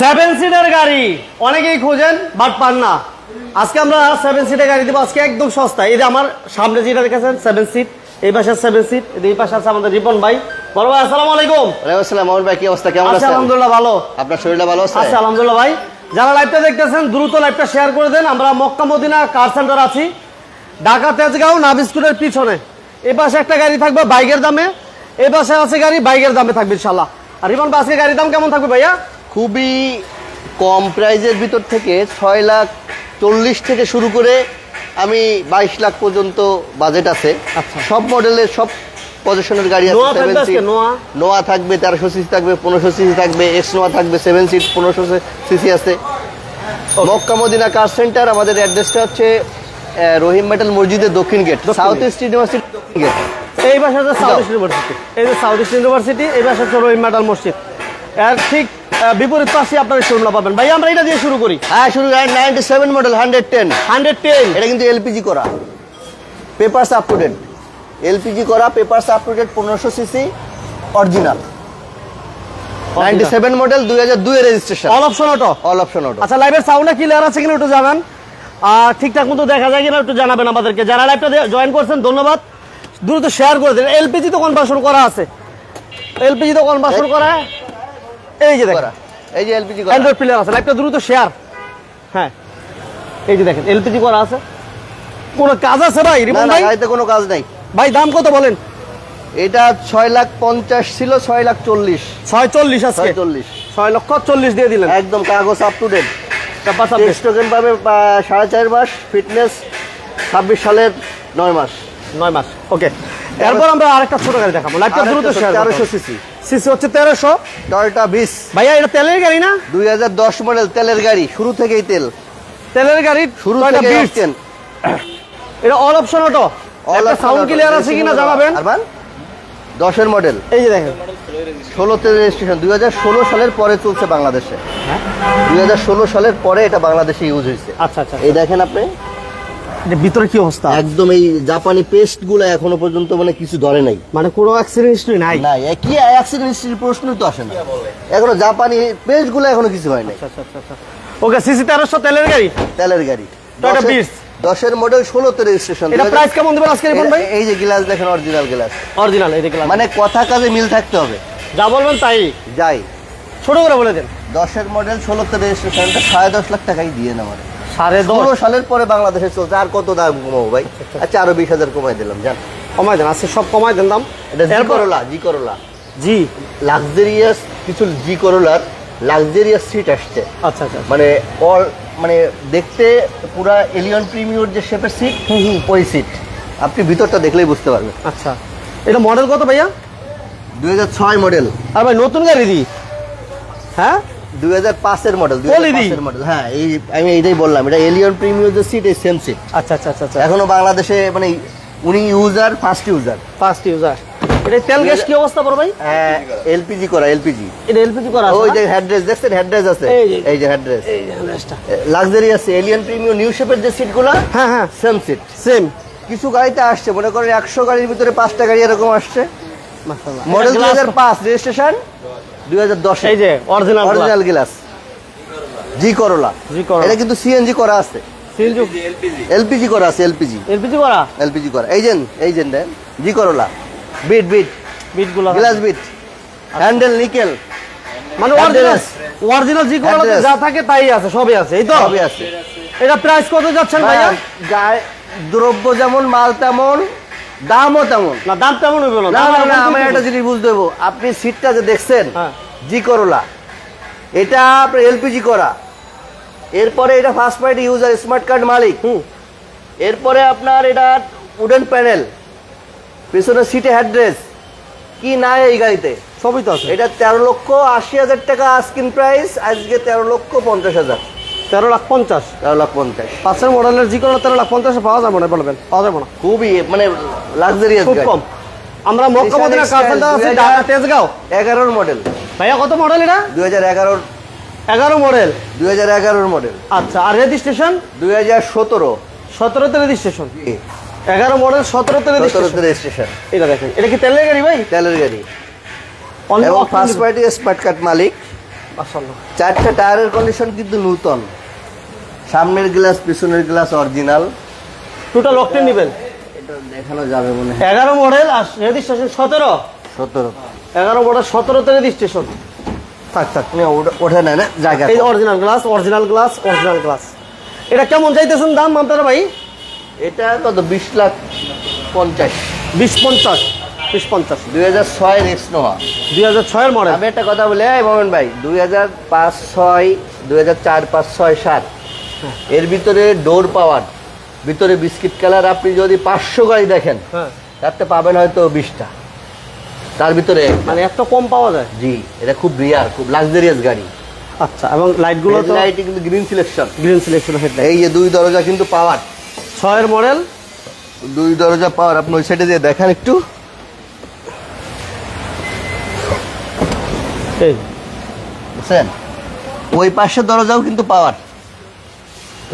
Seven seater গাড়ি। অনেকেই খোঁজেন বাট পান না। আজকে আমরা সেভেন সিটার গাড়ি দেবো। আজকে একদম সস্তা এই যে আমার সামনে যেটা দেখেছেন সেভেন সিট এই পাশে সেভেন সিট এই পাশে আছে আমাদের রিপন ভাই। বড় ভাই আসসালামু আলাইকুম। ওয়ালাইকুম আসসালাম মামুন ভাই কি অবস্থা? কেমন আছেন? আলহামদুলিল্লাহ ভালো। আপনার শরীরটা ভালো আছে? আচ্ছা আলহামদুলিল্লাহ ভাই। যারা লাইভটা দেখতেছেন দ্রুত লাইভটা শেয়ার করে দেন। আমরা মক্কা মদিনা কার সেন্টার আছি। ঢাকা তেজগাঁও নাভ স্কুলের পিছনে। এই পাশে একটা গাড়ি থাকবে বাইকের দামে। এই পাশে আছে গাড়ি বাইকের দামে থাকবে ইনশাল্লাহ। আর রিপন আজকে গাড়ির দাম কেমন থাকবে ভাইয়া? খুবই কম প্রাইজের ভিতর থেকে ছয় লাখ চল্লিশ থেকে শুরু করে আমি বাইশ লাখ পর্যন্ত বাজেট আছে। আচ্ছা। সব মডেলের সব পজিশনের গাড়ি আছে নোয়া থাকবে সেভেন সিট নোয়া? নোয়া থাকবে তেরোশো সিসি থাকবে পনেরোশো সিসি থাকবে এক্স নোয়া থাকবে সেভেন সিট পনেরোশো সিসি আছে। মক্কা মদিনা কার সেন্টার আমাদের অ্যাড্রেসটা হচ্ছে রহিম মেটাল মসজিদের দক্ষিণ গেট সাউথ ইস্ট ইউনিভার্সিটি দক্ষিণ গেট এই আছে সাউথ ইস্ট ইউনিভার্সিটি এই যে সাউথ ইস্ট ইউনিভার্সিটি এই পাশে হচ্ছে রহিম মেটাল মসজিদ। এর ঠিক বিপরীত পাশে আপনার শোরুমটা পাবেন। ভাই আমরা এটা দিয়ে শুরু করি। হ্যাঁ শুরু ninety seven model hundred ten hundred ten এটা কিন্তু এলপিজি করা। Papers up to date LPG করা পেপারস আপ টু ডেট পনেরোশো CC original ninety seven model দুই হাজার দুই registration all option auto all option auto আচ্ছা লাইভের সাউন্ডটা ক্লিয়ার আছে কিনা একটু জানান। আর ঠিকঠাক মতো দেখা যায় কিনা একটু জানাবেন আমাদেরকে। যারা লাইভটা জয়েন করছেন ধন্যবাদ। দ্রুত শেয়ার করে দিন। এলপিজি তো কনভার্সন করা আছে। এলপিজি তো কনভার্সন করা। এই যে দেখেন। এই যে এলপিজি করা। অ্যান্ড্রয়েড প্লেয়ার আছে লাইভটা দ্রুত শেয়ার হ্যাঁ। এই যে দেখেন এলপিজি করা আছে। কোনো কাজ আছে ভাই? না রিপন না ভাই? গাড়িতে কোনো কাজ নাই। ভাই দাম কত বলেন? এটা ছয় লাখ পঞ্চাশ ছিল ছয় লাখ চল্লিশ। ছয় চল্লিশ ছয় চল্লিশ। ছয় লক্ষ চল্লিশ দিয়ে দিলেন। একদম কাগজ আপ টু ডেট টোকেন পাবে সাড়ে চার মাস ফিটনেস ছাব্বিশ সালের নয় মাস। নয় মাস ওকে এরপর আমরা আরেকটা ছোট গাড়ি দেখাবো। লাইভটা দ্রুত তেরোশো সিসি সিসি হচ্ছে তেরোশো। টয়োটা বিস ভাইয়া এটা তেলের গাড়ি না? দুই হাজার দশ মডেল তেলের গাড়ি শুরু থেকেই তেল। তেলের গাড়ি শুরু থেকে এটা all option auto sound clear আছে কিনা জানাবেন? দশের মডেল এই যে দেখেন। ষোলোতে রেজিস্ট্রেশন দুই হাজার ষোলো সালের পরে চলছে বাংলাদেশে। দুই হাজার ষোলো সালের পরে এটা বাংলাদেশে ইউজ হয়েছে। আচ্ছা আচ্ছা। এই দেখেন আপনি। ভিতরে কি অবস্থা? একদম এই জাপানি পেস্টগুলো এখনও পর্যন্ত মানে কিছু ধরে নাই। মানে কোনো অ্যাক্সিডেন্ট হিস্ট্রি নাই? না কি অ্যাক্সিডেন্ট হিস্ট্রির প্রশ্নই তো আসে না। এখনও জাপানি পেস্টগুলো এখনও কিছু হয় নাই। আচ্ছা আচ্ছা আচ্ছা ওকে সিসি তেরোশো তেলের গাড়ি? তেলের গাড়ি। Toyota দশের- দশের মডেল ষোলোতে রেজিস্ট্রেশন এটা প্রাইস কেমন দেবেন আজকে ভাই? এই যে গ্লাস দেখেন অরিজিনাল গ্লাস অরিজিনাল এই দেখলাম মানে কথা কাজে মিল থাকতে হবে। যা বলবেন তাই। যাই। ছোট করে বলে দেন। দশের মডেল ষোলো ষোলোতে রেজিস্ট্রেশনটা সাড়ে দশ লাখ টাকাই দিয়ে না মানে সাড়ে দশ। সালের পরে বাংলাদেশে চলছে। আর কত দাম কমাবো ভাই? আচ্ছা আরও বিশ হাজার কমাই দিলাম জান। কমাই দেন আজকে সব কমাই দেন দাম। এটা জি করোলা জি করোলা। জি। লাক্সারিয়াস কিছু জি করোলার লাক্সারিয়াস সিট আসছে। আচ্ছা আচ্ছা মানে অল মানে দেখতে পুরা এলিয়ন প্রিমিয়র যে শেপের সিট ওই সিট আপনি ভিতরটা দেখলেই বুঝতে পারবেন। আচ্ছা। এটা মডেল কত ভাইয়া? দুই হাজার ছয় মডেল আর ভাই নতুন গাড়ি দি। হ্যাঁ? মডেল মডেল হ্যাঁ এই আমি এইটাই বললাম এটা এলিয়ন প্রিমিয়র যে সিট এই সেম সিট আচ্ছা আচ্ছা আচ্ছা এখনও বাংলাদেশে মানে উনি user first user first user এটা তেল গ্যাস কি অবস্থা বড় ভাই? এলপিজি করা এলপিজি এটা এলপিজি করা ওই যে না? দেখছেন? হেডরেস আছে। এই যে। এই যে হেডরেস এই যে এলিয়ন প্রিমিয়র নিউ শেপের যে সিটগুলো হ্যাঁ হ্যাঁ। সেম সিট সেম কিছু গাড়িতে আসছে মনে করেন একশো গাড়ির ভিতরে পাঁচটা গাড়ি এরকম আসছে। মডেল দু হাজার পাঁচ রেজিস্ট্রেশন দুই হাজার দশ। এই যে original original glass G Corolla G Corolla. এটা কিন্তু সিএনজি করা আছে। সিএনজি এলপিজি করা আছে এলপিজি এলপিজি করা? এলপিজি করা। এই যে এই যে জি করোলা বিট বিট বিটগুলো গ্লাস বিট হ্যান্ডেল নিকেল মানে Address। অরিজিনাল অরিজিনাল জি যা থাকে তাই আছে সবই আছে এই তো? সবই আছে। এটা প্রাইস কত যাচ্ছেন ভাইয়া? গায়ে দ্রব্য যেমন মাল তেমন দামও তেমন। না দাম তেমন হইবে না না না না আমি একটা জিনিস বুঝতে দেবো আপনি সিটটা যে দেখছেন হ্যাঁ। জি করোলা এটা আপনার এলপিজি করা। এরপরে এটা first party user smart card মালিক। এরপরে আপনার এটা উডেন প্যানেল পিছনে সিটে হ্যাড্রেস কি নাই এই গাড়িতে? সবই তো আছে। এটা তেরো লক্ষ আশি হাজার টাকা আস্কিন প্রাইস আজকে তেরো লক্ষ পঞ্চাশ হাজার। তেরো লাখ পঞ্চাশ। তেরো লাখ পঞ্চাশ। পাঁচের মডেলের জি কোলা তেরো লাখ পঞ্চাশে পাওয়া যাবে না বলবেন? পাওয়া যাবে না। খুবই মানে লাক্সারিয়াস খুব কম। আমরা মক্কা মদিনা কারখানা আছে ঢাকা তেজগাঁও। এগারোর মডেল ভাইয়া কত মডেল এটা? দুই হাজার এগারোর এগারো মডেল দুই হাজার এগারোর মডেল আচ্ছা আর রেজিস্ট্রেশন দুই হাজার সতেরো। সতেরোতে রেজিস্ট্রেশন এগারো মডেল সতেরোতে সতেরোতে রেজিস্ট্রেশন এটা দেখেন এটা কি তেলের গাড়ি ভাই? তেলের গাড়ি। এবং ফার্স্ট পার্টি স্মার্ট কার্ড মালিক। চারটা টায়ারের কন্ডিশন কিন্তু নূতন। সামনের গ্লাস পিছনের গ্লাস অরিজিনাল। টোটাল অকটেন নেবেন? এটা দেখানো যাবে মনে হয়। এগারো মডেল আর রেজিস্ট্রেশন সতেরো? সতেরো। এগারো মডেল সতেরোতে রেজিস্ট্রেশন থাক থাক ওঠে না জায়গা এই original glass original glass original glass এটা কেমন চাইতেছেন দাম আপনারা ভাই? এটা কত? বিশ লাখ পঞ্চাশ। বিশ পঞ্চাশ বিশ পঞ্চাশ। দুই হাজার ছয় রেক্স নোয়া দুই হাজার ছয়ের মডেল আমি একটা কথা বলি মোমেন ভাই দুই হাজার পাঁচ ছয় দুই হাজার চার পাঁচ ছয় সাত। এর ভিতরে ডোর পাওয়ার ভিতরে বিস্কিট কালার আপনি যদি পাঁচশো গাড়ি দেখেন হ্যাঁ। তাতে পাবেন হয়তো বিশটা। তার ভিতরে মানে এত কম পাওয়া যায়? জি এটা খুব রিয়ার খুব লাক্সারিয়াস গাড়ি। আচ্ছা এবং লাইটগুলো তো লাইট কিন্তু green selection green selection headlight এই যে দুই দরজা কিন্তু পাওয়ার ছয়ের মডেল দুই দরজা পাওয়ার আপনি ওই সাইডে দিয়ে দেখেন একটু। এই। বুঝছেন? ওই পাশের দরজাও কিন্তু পাওয়ার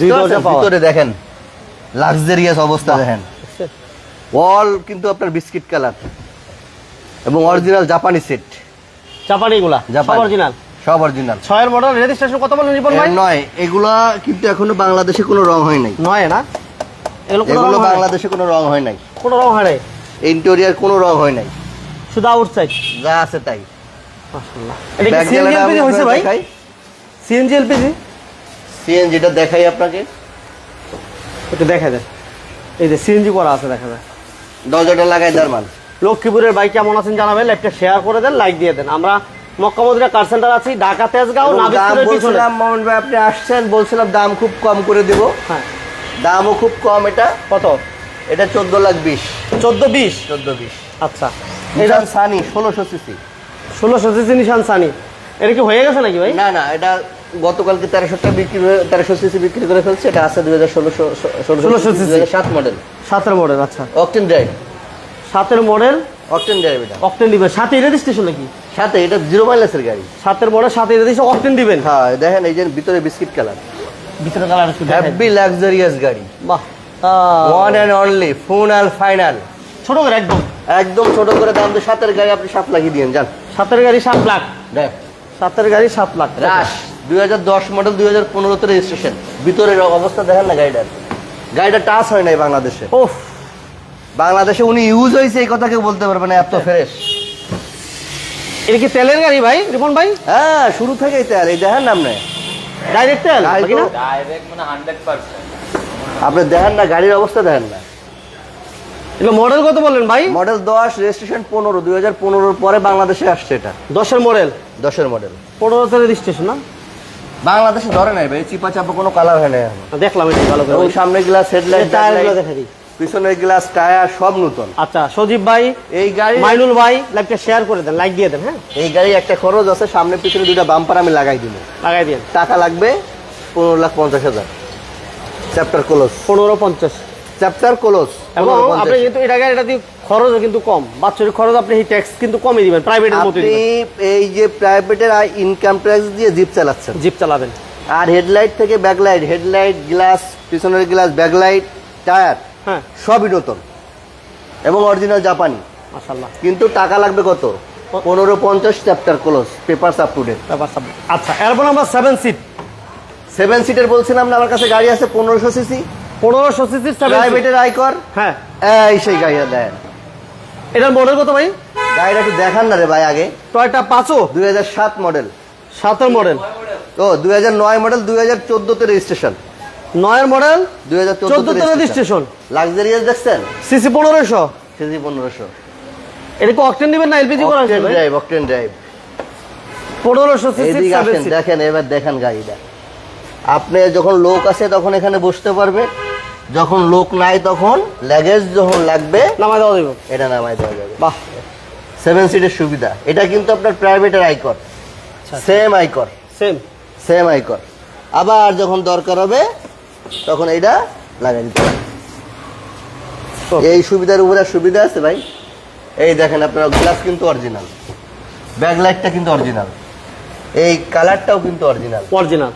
ভিতরে দেখেন লাক্সারিয়াস অবস্থা দেখেন। ওয়াল কিন্তু আপনার বিস্কিট কালার এবং অরিজিনাল জাপানি সেট চাপানি গুলা জাপানি অরিজিনাল সব অরিজিনাল ছয়ের মডেল রেজিস্ট্রেশন কত বলেন রিপন ভাই? নয় এগুলা কিন্তু এখনও বাংলাদেশে কোনো রং হয় নাই। নয় না? এগুলো এগুলো। বাংলাদেশে কোনো রং হয় নাই। কোনো রং হয় নাই? ইন্টেরিয়ার কোনো রং হয় নাই। শুধু আউটসাইড যা আছে তাই। মাশাআল্লাহ। এটা কি সিএনজি এলপিজি হয়েছে ভাই? সিএনজি এলপিজি সিএনজিটা দেখাই আপনাকে। একটু দেখা যায়। এই যে সিএনজি করা আছে দেখা যায়। দরজাটা লাগাই দারমান লক্ষ্মীপুরের বাইক কেমন আছেন জানাবেন লাইভটা শেয়ার করে দেন লাইক দিয়ে দেন। আমরা মক্কা মদিনা কার সেন্টার আছি ঢাকা তেজগাঁও দাম নাবিস্কুলের পিছনে। বলছিলাম মোহন ভাই আপনি আসছেন বলছিলাম দাম খুব কম করে দেব। হ্যাঁ। দামও খুব কম এটা। কত? এটা চোদ্দ লাখ বিশ। চোদ্দ বিশ? চোদ্দ বিশ। আচ্ছা। এটা সানি ষোলোশো সিসি। ষোলোশো সিসি নিশান সানি। এটা কি হয়ে গেছে নাকি ভাই? না না এটা গতকালকে তেরোশো টাকা বিক্রি তেরোশো সিসি বিক্রি করে ফেলছে এটা আছে দুই হাজার ষোলোশো 1600 দুই হাজার সাত মডেল সাতের মডেল আচ্ছা। অকটেন ড্রাইভ সাতের মডেল অকটেন ড্রাইভ এটা। অকটেন দিবেন। সাথে রেজিস্ট্রেশন নাকি? সাথে এটা জিরো মাইলেজের গাড়ি। সাতের মডেল সাথে রেজিস্ট্রেশন অকটেন দিবেন? হ্যাঁ দেখেন এই যে ভিতরে বিস্কিট কালার ভিতরে কালার হ্যাপি লাক্সারিয়াস গাড়ি। বাহ। One and only final final ছোট করে একদম। একদম ছোট করে দাম দিয়ে সাতের গাড়ি আপনি সাত লাগিয়ে দিন যান। সাতের গাড়ি সাত লাখ। দেখ। সাতের গাড়ি সাত লাখ। রাশ দুই হাজার দশ মডেল দুই হাজার পনেরোতে রেজিস্ট্রেশন ভিতরের অবস্থা দেখেন না গাড়িটার। গাড়িটা টাচ হয় নাই বাংলাদেশে। ওফ বাংলাদেশে উনি ইউজ হয়েছে এই কথা কেউ বলতে পারবে না এত ফ্রেশ এটা কি তেলের গাড়ি ভাই রিপন ভাই? হ্যাঁ শুরু থেকেই তেল এই দেখেন না আপনি। ডাইরেক্ট তেল নাকি না? ডাইরেক্ট মানে আপনি দেখেন না গাড়ির অবস্থা দেখেন না। এটা মডেল কত বললেন ভাই? মডেল দশ রেজিস্ট্রেশন পনেরো দুই হাজার পনেরোর পরে বাংলাদেশে আসছে এটা। দশের মডেল দশের মডেল পনেরোতে রেজিস্ট্রেশন না? বাংলাদেশে ধরে নাই ভাই চিপা চাপা কোনো কালার হয় না দেখলাম এটা ভালো করে। এবং সামনের গ্লাস হেডলাইট টায়ারগুলো দেখা দিই। পিছনের গ্লাস টায়ার সব নতুন। আচ্ছা সজীব ভাই এই গাড়ি মাইনুল ভাই লাইভটা শেয়ার করে দেন লাইক দিয়ে দেন হ্যাঁ? এই গাড়ি একটা খরচ আছে সামনে পিছনে দুইটা বাম্পার আমি লাগাই দিব। লাগাই দিন। টাকা লাগবে পনেরো লাখ পঞ্চাশ হাজার। চ্যাপ্টার ক্লোজ পনেরো পঞ্চাশ। চ্যাপ্টার ক্লোজ এবং আপনি কিন্তু এটা গাড়ি এটা দিয়ে খরচও কিন্তু কম। বাৎসরিক খরচ আপনি এই ট্যাক্স কিন্তু কমই দিবেন প্রাইভেটের মতো আপনি এই যে প্রাইভেটের ইনকাম ট্যাক্স দিয়ে জিপ চালাচ্ছেন। জিপ চালাবেন। আর হেডলাইট থেকে ব্যাকলাইট হেডলাইট গ্লাস পিছনের গ্লাস ব্যাকলাইট টায়ার হ্যাঁ। সবই নতুন। এবং অরিজিনাল জাপানি। মাশাল্লাহ কিন্তু টাকা লাগবে কত? পনেরো পঞ্চাশ chapter close paper up to date ব্যাপার স্যাপার। আচ্ছা এরপর আমরা সেভেন সিট সেভেন সিটের বলছিলাম না আমার কাছে গাড়ি আছে পনেরোশো সিসি পনেরোশো সিসির সেভেন প্রাইভেটের আইকর হ্যাঁ। এই সেই গাড়িটা দেন। এটার মডেল কত ভাই? গাড়িটা একটু দেখান না রে ভাই আগে। টয়টা পাঁচও? দুই হাজার সাত মডেল সাতের মডেল ও দুই হাজার নয় মডেল দুই হাজার চোদ্দোতে রেজিস্ট্রেশন নয়ের মডেল দুই হাজার চোদ্দতে রেজিস্ট্রেশন লাক্সারিয়াস দেখছেন? সিসি পনেরোশো। সিসি পনেরোশো। এটা কি অকটেন দিবেন না এলপিজি করা ড্রাইভ অকটেন ড্রাইভ পনেরোশো সিসি দেখেন এবার দেখেন গাড়িটা। আপনি যখন লোক আছে তখন এখানে বসতে পারবে। যখন লোক নাই তখন লাগেজ যখন লাগবে নামাই দেওয়া দেবো এটা নামাই দেওয়া যাবে। বাহ। সেভেন সিটের সুবিধা। এটা কিন্তু আপনার প্রাইভেটের আইকর সেম আইকর সেম সেম আইকর আবার যখন দরকার হবে তখন এইটা লাগাই দিতে এই সুবিধার উপরে সুবিধা আছে ভাই? এই দেখেন আপনার গ্লাস কিন্তু অরিজিনাল ব্যাকলাইটটা কিন্তু অরিজিনাল এই কালারটাও কিন্তু original original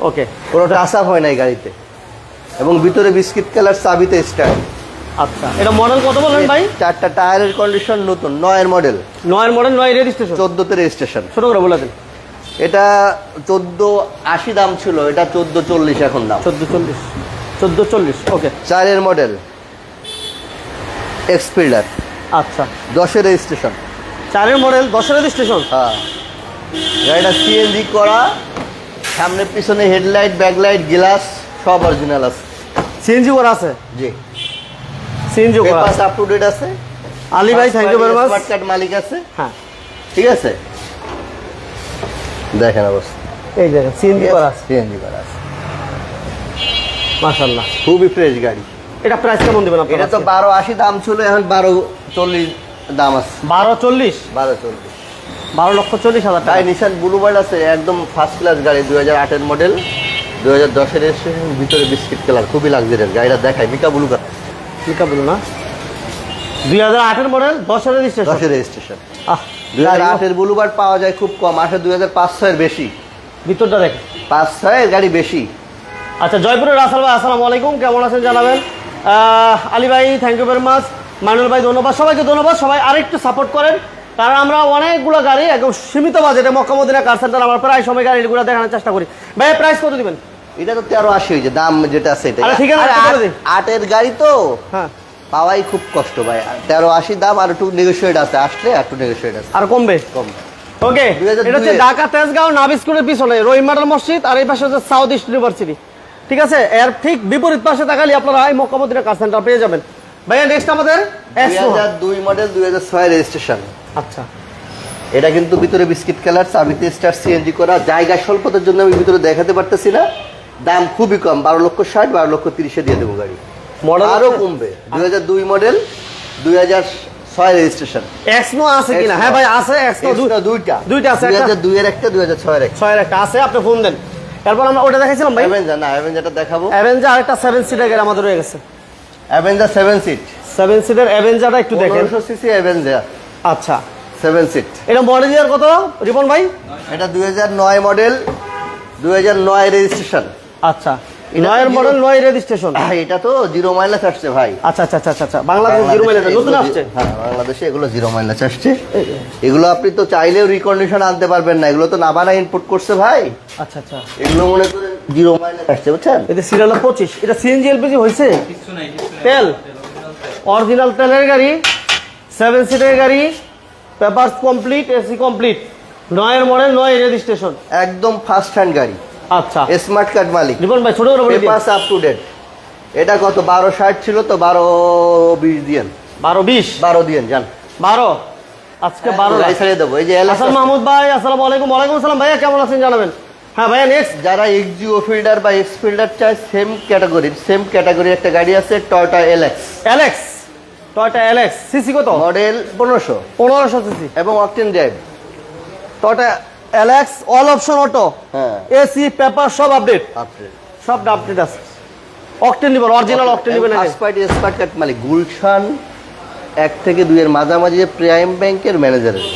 okay touch up হয় না এই গাড়িতে। এবং ভিতরে বিস্কিট কালার চাবিতে স্টার্ট আচ্ছা এটা মডেল কত বললেন ভাই? চারটা টায়ারের কন্ডিশন নতুন নয়ের মডেল নয়ের মডেল নয় রেজিস্ট্রেশন চোদ্দতে রেজিস্ট্রেশন ছোট করে বলে দেন। এটা চোদ্দ আশি দাম ছিল এটা চোদ্দ চল্লিশ এখন দাম। চোদ্দ চল্লিশ চোদ্দ চল্লিশ ওকে চারের মডেল এক্সপিল্ডার আচ্ছা। দশের রেজিস্ট্রেশন চারের মডেল দশের রেজিস্ট্রেশন হ্যাঁ। গাড়িটা সিএনজি করা সামনে পিছনে হেডলাইট ব্যাকলাইট গ্লাস সব অরিজিনাল আছে। সিএনজি করা আছে? জি। সিএনজি করা আছে। আপ টু ডেট আছে। আলী ভাই thank you very much smart card মালিক আছে। হ্যাঁ। ঠিক আছে? দেখেন অবস্থা। এই দেখেন সিএনজি করা আছে। সিএনজি করা আছে। মাশাল্লাহ খুবই ফ্রেশ গাড়ি। এটা প্রাইস কেমন দেবেন এটা তো বারো আশি দাম ছিল এখন বারো চল্লিশ দাম আছে। বারো চল্লিশ? বারো চল্লিশ। বারো লক্ষ চল্লিশ হাজার টাকা। নিশান ব্লুবার্ড আছে একদম ফার্স্ট ক্লাস গাড়ি দুই হাজার আটের মডেল দুই হাজার দশের রেজিস্ট্রেশন ভিতরে বিস্কিট কালার খুবই লাক্সারিয়াস গাড়িটা দেখায় মিকা ব্লু কালার। ঠিক বলুন না? দুই হাজার আটের মডেল দশের রেজিস্ট্রেশন দশের রেজিস্ট্রেশন আহ দুই হাজার আটের ব্লুবার্ড পাওয়া যায় খুব কম আসে দুই হাজার পাঁচ ছয়ের বেশি। ভিতরটা দেখেন। পাঁচ ছয়ের গাড়ি বেশি। আচ্ছা জয়পুরের রাসাল ভাই আসসালামু আলাইকুম কেমন আছেন জানাবেন? আলী ভাই thank you very much Mainul ভাই ধন্যবাদ। সবাইকে ধন্যবাদ। সবাই আরেকটু সাপোর্ট করেন। কারণ আমরা অনেকগুলো গাড়ি একদম সীমিত বাজেটে মক্কামদিনা কার সেন্টার আমরা প্রায় সময় গাড়িগুলো দেখানোর চেষ্টা করি। ভাই প্রাইস কত দিবেন? এটা তো তেরো আশি হয়েছে দাম যেটা আছে এটা। আট- দিন। আটের গাড়ি তো? হ্যাঁ। পাওয়াই খুব কষ্ট ভাই। তেরো আশি দাম আর একটু নেগোসিয়েট আছে আসলে একটু নেগোসিয়েট আছে। আর কমবে? কম ওকে 2002 এটা হচ্ছে। ঢাকা তেজগাঁও নাভ স্কুলের পিছনে রহিম মাডাল মসজিদ আর এই পাশে হচ্ছে সাউথ ইস্ট ইউনিভার্সিটি ঠিক আছে? এর ঠিক বিপরীত পাশে তাকালে আপনারা এই মক্কামদিনা কার সেন্টার পেয়ে যাবেন। ভাইয়া নেক্সট আমাদের দুই মডেল দুই হাজার ছয় রেজিস্ট্রেশন। আচ্ছা। এটা কিন্তু ভিতরে বিস্কিট কালার চাবিতে স্টার সিএনজি করা। জায়গা স্বল্পতার জন্য আমি ভিতরে দেখাতে পারতেছি না। দাম খুবই কম বারো লক্ষ ষাট বারো লক্ষ তিরিশে দিয়ে দেবো গাড়ি। Model আরও আছে? কমবে। দুই হাজার দুই মডেল দুই হাজার ছয় রেজিস্ট্রেশন এক্সনো আছে কিনা। হ্যাঁ ভাই আছে এক্সনো দুইটা দুইটা আছে, দুই হাজার দুইয়ের একটা দুই হাজার ছয়ের একটা। ছয়ের একটা। আছে আপনি ফোন দেন। তারপর আমরা ওটা দেখাইছিলাম ভাই। অ্যাভেঞ্জার না অ্যাভেঞ্জারটা দেখাবো। অ্যাভেঞ্জার আরেকটা সেভেন সিটার গাড়ি আমাদের রয়ে গেছে। Avenger seven seat seven seater অ্যাভেঞ্জারটা একটু দেখেন। সিসি অ্যাভেঞ্জার আচ্ছা। সেভেন সিট এটা মডেল ইয়ার কত রিপন ভাই? এটা দুই হাজার নয় মডেল দুই হাজার নয় রেজিস্ট্রেশন আচ্ছা। এটা নয়ের মডেল নয় রেজিস্ট্রেশন এটা তো জিরো মাইলেজ আসছে ভাই। আচ্ছা আচ্ছা আচ্ছা আচ্ছা বাংলাদেশ জিরো মাইলেজ বাংলাদেশে নতুন এগুলো আসছে? হ্যাঁ বাংলাদেশে এগুলো জিরো মাইলেজ আসছে। এগুলো আপনি তো চাইলেও রিকন্ডিশন আনতে পারবেন না। এগুলো তো নাবানা ইনপুট করছে ভাই। আচ্ছা আচ্ছা। এগুলো মনে করেন জিরো মাইলেজ আসছে বুঝছেন? এতে সিরিয়াল পঁচিশ। এটা সিএনজি এলপিজি হয়েছে কিছু নাই তেল। অরিজিনাল তেলের গাড়ি। সেভেন সিটের গাড়ি পেপার কমপ্লিট এসি কমপ্লিট নয়ের মডেল নয় রেজিস্ট্রেশন। একদম ফার্স্ট হ্যান্ড গাড়ি। আচ্ছা। স্মার্ট কার্ড মালিক। রিপন ভাই ছোট করে বলে দিন। আপ টু ডেট এটা কত? বারো ষাট ছিল তো বারো বিশ দিয়েন। বারো বিশ? বারো দিয়েন জান বারো? আজকে বারো গাড়ি ছাড়িয়ে দেবো। এই যে হাসান মাহমুদ ভাই আসসালামু আলাইকুম। ওয়ালাইকুম আসসালাম ভাইয়া কেমন আছেন জানাবেন? হ্যাঁ ভাইয়া নেক্সট যারা এক্সিও ফিল্ডার বা এক্স ফিল্ডার চায় সেম ক্যাটাগরির সেম ক্যাটাগরির একটা গাড়ি আছে Toyota LX Allex Toyota Allex CC কত? মডেল পনেরোশো। পনেরোশো সিসি এবং octane drive Toyota Allex all option auto হ্যাঁ। এসি পেপার সব আপডেট আপনি সব আপডেট আছে। অকটেন নিবেন অরিজিনাল অকটেন নিবেন আগে ফার্স্ট পার্টি স্মার্ট কার্ড মালিক গুলশান এক থেকে দুইয়ের মাঝামাঝি প্রাইম ব্যাংকের ম্যানেজারের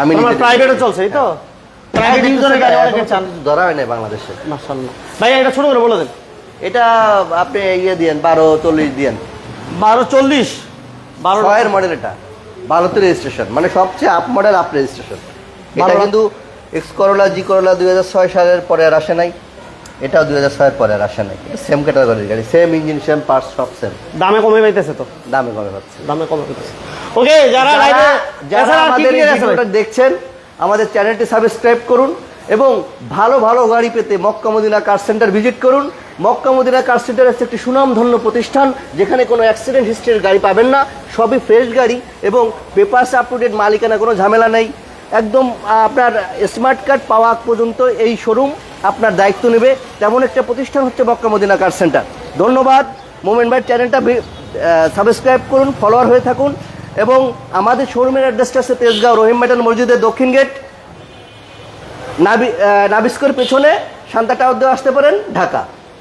আমি প্রাইভেটে চলছে এই তো? প্রাইভেট ইউজারের গাড়ি অনেকে চান। ধরা হয় না বাংলাদেশে। মাশাআল্লাহ। ভাইয়া এটা ছোট করে বলে দেন। এটা আপনি ইয়ে দিয়েন বারো চল্লিশ দিয়েন। বারো চল্লিশ? ছয়ের মডেল এটা। বারোতে রেজিস্ট্রেশন মানে সবচেয়ে আপ মডেল আপ রেজিস্ট্রেশন এটা কিন্তু এক্স করোলা জি করোলা দুই হাজার ছয় সালের পরে আর আসে নাই। এটাও দুই হাজার ছয়ের পরে আর আসে নাই। সেম ক্যাটাগরির গাড়ি। সেম ইঞ্জিন সেম পার্টস সব সেম দামে কমে পাইতেছে তো? দামে কমে পাচ্ছে। দামে কমে পাইতেছে। ওকে যারা যারা আমাদের ভিডিওটা দেখছেন আমাদের চ্যানেলটি সাবস্ক্রাইব করুন এবং ভালো ভালো গাড়ি পেতে Makka Madina car centre visit করুন। মক্কা মদিনা কার সেন্টার হচ্ছে একটি সুনামধন্য প্রতিষ্ঠান, যেখানে কোনো অ্যাক্সিডেন্ট হিস্ট্রির গাড়ি পাবেন না, সবই ফ্রেশ গাড়ি এবং পেপারস আপ টু ডেট মালিকানা কোনো ঝামেলা নেই। একদম আপনার স্মার্ট কার্ড পাওয়া পর্যন্ত এই শোরুম আপনার দায়িত্ব নেবে। তেমন একটা প্রতিষ্ঠান হচ্ছে মক্কা মদিনা কার সেন্টার ধন্যবাদ। মোমেন ভাই চ্যানেলটা সাবস্ক্রাইব করুন ফলোয়ার হয়ে থাকুন এবং আমাদের শোরুমের অ্যাড্রেসটা হচ্ছে তেজগাঁও রহিম মেটাল মসজিদের দক্ষিণ গেট নাবি নাবিস্কোর পেছনে শান্তা টাওয়ার দিয়ে আসতে পারেন, ঢাকা।